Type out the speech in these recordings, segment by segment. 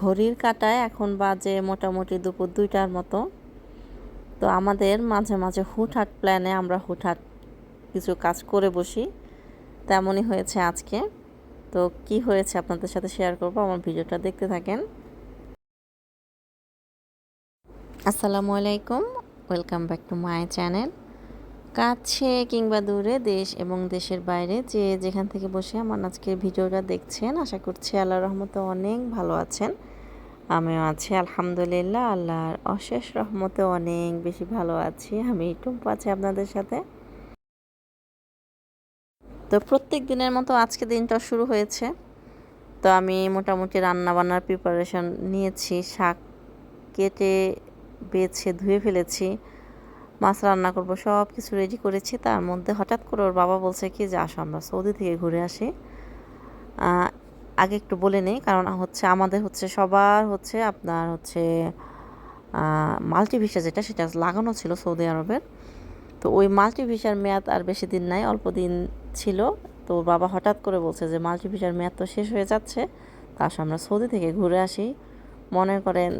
ঘড়ির কাটায় এখন বাজে মোটামুটি দুপুর দুইটার মতো। তো আমাদের মাঝে মাঝে হুটহাট প্ল্যানে আমরা হুটহাট কিছু কাজ করে বসি। তেমনই হয়েছে আজকে। তো কি হয়েছে আপনাদের সাথে শেয়ার করব? আমার ভিডিওটা দেখতে থাকেন। আসসালামু আলাইকুম। Welcome back to my channel কাছে কিংবা দূরে দেশ এবং দেশের বাইরে যে যেখান থেকে বসে আমার আজকের ভিডিওটা দেখছেন, আশা করছি আল্লাহ রহমতে অনেক ভালো আছেন। আমিও আছি, আলহামদুলিল্লাহ, আল্লাহর অশেষ রহমতে অনেক বেশি ভালো আছি। আমি টুম্পা আছি আপনাদের সাথে। তো প্রত্যেক দিনের মতো আজকে দিনটা শুরু হয়েছে। তো আমি মোটামুটি রান্না বান্নার প্রিপারেশন নিয়েছি, শাক কেটে, বেছে, ধুয়ে ফেলেছি। মাছ রান্না করব সব কিছু রেডি করেছি। তার মধ্যে হঠাৎ করে ওর বাবা বলছে কি, যে, আসো আমরা সৌদি থেকে ঘুরে আসি। আগে একটু বলে নেই, কারণ হচ্ছে আমাদের হচ্ছে সবার হচ্ছে আপনার হচ্ছে মাল্টি ভিসা যেটা, সেটা লাগানো ছিল সৌদি আরবের। তো ওই মাল্টি ভিসার মেয়াদ আর বেশি দিন নাই, অল্প দিন ছিল। তো ওর বাবা হঠাৎ করে বলছে যে মাল্টি ভিসার মেয়াদ তো শেষ হয়ে যাচ্ছে, তা আমরা সৌদি থেকে ঘুরে আসি। মনে করেন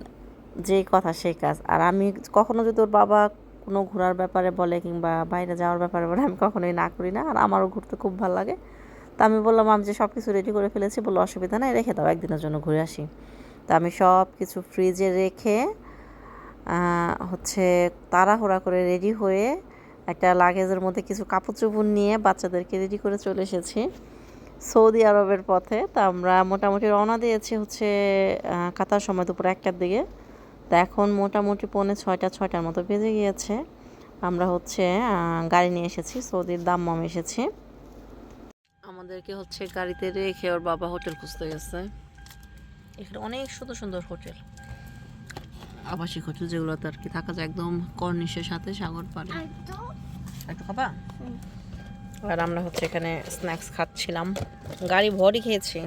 যেই কথা, সেই কাজ। আর আমি কখনো যদি ওর বাবা কোনো ঘোরার ব্যাপারে বলে কিংবা বাইরে যাওয়ার ব্যাপারে বলে আমি কখনোই না করি না। আর আমারও ঘুরতে খুব ভালো লাগে। তা আমি বললাম, আমি যে সব কিছু রেডি করে ফেলেছি, বলল, অসুবিধা নেই, রেখে দাও, একদিনের জন্য ঘুরে আসি। তা আমি সব কিছু ফ্রিজে রেখে হচ্ছে তাড়াহুড়া করে রেডি হয়ে একটা লাগেজের মধ্যে কিছু কাপড় চোপড় নিয়ে বাচ্চাদেরকে রেডি করে চলে এসেছি সৌদি আরবের পথে। তা আমরা মোটামুটি রওনা দিয়েছি হচ্ছে কাতার সময় দুপুর একটার দিকে। তা এখন মোটামুটি পৌনে ছয়টা ছয়টার মতো বেজে গিয়েছে। আমরা হচ্ছে গাড়ি নিয়ে এসেছি সৌদির দাম্মাম এসেছি। আমাদেরকে হচ্ছে গাড়িতে রেখে ওর বাবা হোটেল খুঁজতে গেছে। এখানে অনেক সুন্দর সুন্দর হোটেল। আবাসিক হোটেল যেগুলোতে আর কি থাকা যায় একদম কর্নিশের সাথে সাগর পাড়ে। একটু খাবা? আর আমরা হচ্ছে এখানে স্ন্যাক্স খাচ্ছিলাম। গাড়ি ভরই খেয়েছি।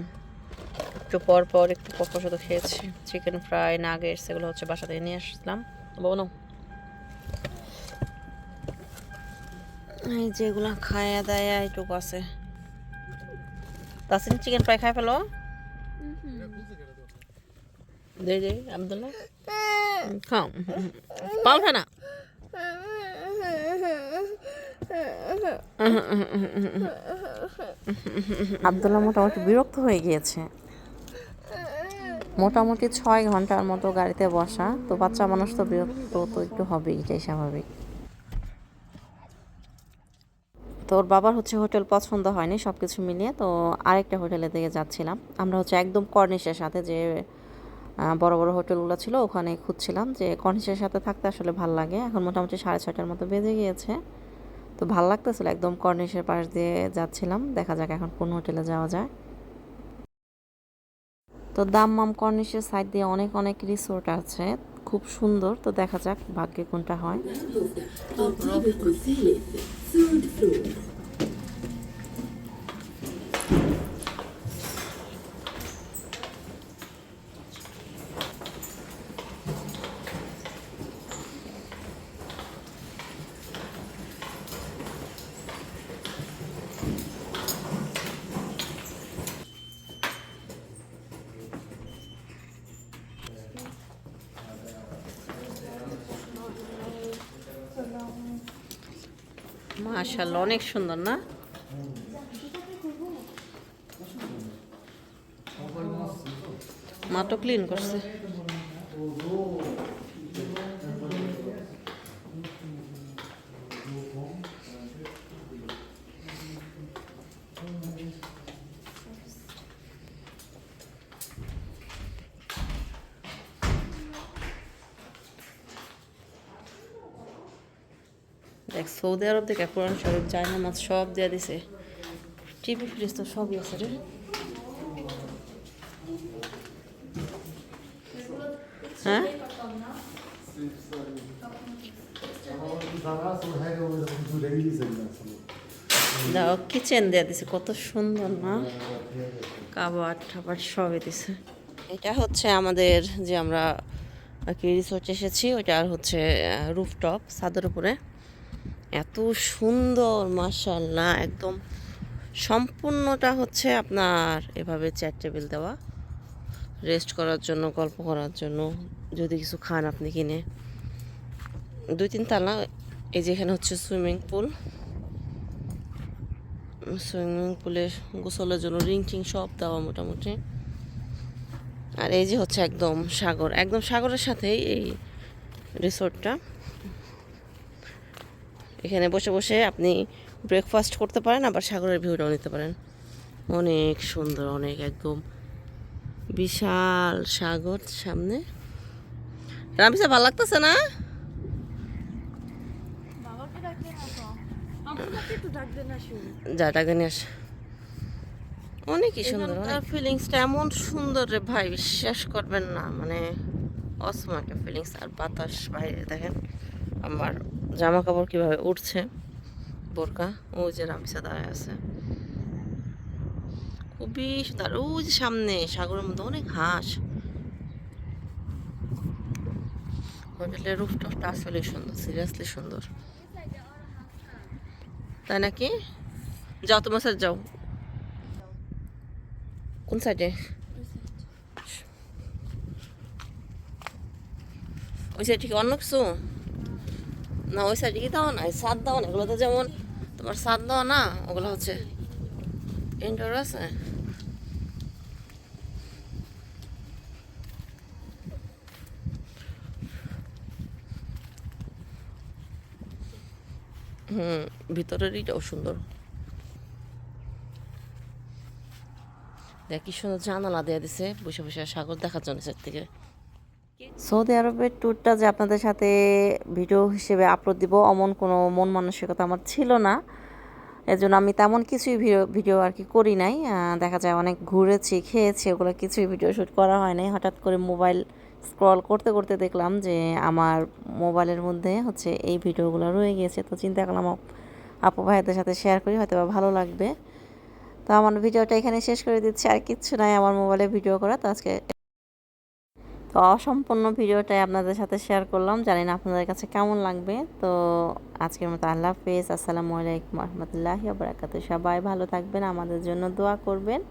একটু পর পর একটু পর শুধু খেয়েছি চিকেন ফ্রাই নাগেটস এগুলো হচ্ছে বাসা থেকে নিয়ে আসলাম। বলো এই যেগুলো খায়া দায়া এইটুকু আছে। তাসিন চিকেন ফ্রাই খাই ফেলো। দে দে, আবদুল্লাহ। খাও। পাও না। আবদুল্লাহ মোটামুটি বিরক্ত হয়ে গিয়েছে। মোটামুটি ছয় ঘণ্টার মতো গাড়িতে বসা। তো বাচ্চা মানুষ তো বিরক্ত তো একটু হবেই, এটাই স্বাভাবিক। তো ওর বাবার হচ্ছে হোটেল পছন্দ হয়নি সব কিছু মিলিয়ে, তো আরেকটা হোটেলের দিকে যাচ্ছিলাম। আমরা হচ্ছে একদম কর্নিশের সাথে যে বড় বড় হোটেলগুলো ছিল ওখানে খুঁজছিলাম যে কর্নিশের সাথে থাকতে আসলে ভালো লাগে। এখন মোটামুটি সাড়ে ছয়টার মতো বেজে গিয়েছে। তো ভালো লাগতেছিল একদম কর্নিশের পাশ দিয়ে যাচ্ছিলাম। দেখা যাক এখন কোন হোটেলে যাওয়া যায়। তো দাম্মাম কর্নিশের সাইড দিয়ে অনেক অনেক রিসোর্ট আছে। খুব সুন্দর, তো দেখা যাক ভাগ্যে কোনটা হয়। মাশাল্লাহ অনেক সুন্দর না? মা তো ক্লিন করছে। দেখ, সৌদি আরব থেকে কোরআন শরীফ যায় নামাজ সব দিয়ে দিছে। টিভি ফ্রিজ তো সবই আছে রে। হ্যাঁ? দাও কিচেন দিয়ে দিছে, কত সুন্দর না? কাবার টাবার সবই দিছে। এটা হচ্ছে আমাদের যে আমরা আর কি রিসোর্ট এসেছি ওইটার হচ্ছে রুফটপ ছাদের উপরে। এত সুন্দর মাসাল্লাহ একদম সম্পূর্ণটা হচ্ছে আপনার এভাবে চেয়ার টেবিল দেওয়া। রেস্ট করার জন্য, গল্প করার জন্য, যদি কিছু খান আপনি কিনে। দুই তিন তালা, এই যে এখানে হচ্ছে সুইমিং পুল সুইমিং পুলে গোসলের জন্য রিং টিং সব দেওয়া মোটামুটি। আর এই যে হচ্ছে একদম সাগর, একদম সাগরের সাথেই এই রিসোর্টটা এখানে বসে বসে আপনি ব্রেকফাস্ট করতে পারেন আবার সাগরের ভিউটাও নিতে পারেন। অনেক সুন্দর অনেক একদম বিশাল সাগর সামনে। রামিসা ভালো লাগতেছে না? যা টাকা নিয়ে আস। অনেকই সুন্দর তার ফিলিংসটা এমন সুন্দর রে ভাই বিশ্বাস করবেন না মানে অসম একটা ফিলিংস আর বাতাস বাইরে দেখেন। আমার জামা কাপড় কীভাবে উঠছে? বোরকা। ও যে রামিসা দাঁড়ায় আছে। খুবই সুন্দর। ওই যে সামনে, সাগরের মধ্যে অনেক হাঁস। হোটেলের রুফটপটা আসলে সুন্দর, সিরিয়াসলি সুন্দর। তাই নাকি? যাও তোমার সাথে, যাও। কোন সাইডে? ওই সাইডে কি অন্য কিছু? না, ওই সাইডে কি দাও না সাত দাও না এগুলো তো যেমন তোমার সাত দাও না, ওগুলো হচ্ছে ইনডোর আছে। হুম, ভিতরের সুন্দর। দেখ, কি সুন্দর জানালা দেওয়া দিছে, বসে বসে সাগর দেখার জন্য সের থেকে সৌদি আরবের ট্যুরটা যে আপনাদের সাথে ভিডিও হিসেবে আপলোড দিব, অমন কোনো মন মানসিকতা আমার ছিল না। এজন্য আমি তেমন কিছুই ভিডিও ভিডিও আর কি করি নাই। দেখা যায় অনেক ঘুরেছি, খেয়েছি, ওগুলো কিছুই ভিডিও শ্যুট করা হয় নাই। হঠাৎ করে মোবাইল স্ক্রল করতে করতে দেখলাম যে আমার মোবাইলের মধ্যে হচ্ছে এই ভিডিওগুলো রয়ে গিয়েছে। তো চিন্তা করলাম, আপ- ভাইদের সাথে শেয়ার করি হয়তো ভালো লাগবে। তো আমার ভিডিওটা এখানে শেষ করে দিচ্ছি। আর কিচ্ছু নাই, আমার মোবাইলে ভিডিও করা। তো আজকে তো অসম্পূর্ণ ভিডিওটাই আপনাদের সাথে শেয়ার করলাম। জানি না আপনাদের কাছে কেমন লাগবে। তো আজকের মতো আল্লাহ হাফেজ। আসসালামু আলাইকুম রহমতুল্লাহি বারাকাতু সবাই ভালো থাকবেন, আমাদের জন্য দোয়া করবেন।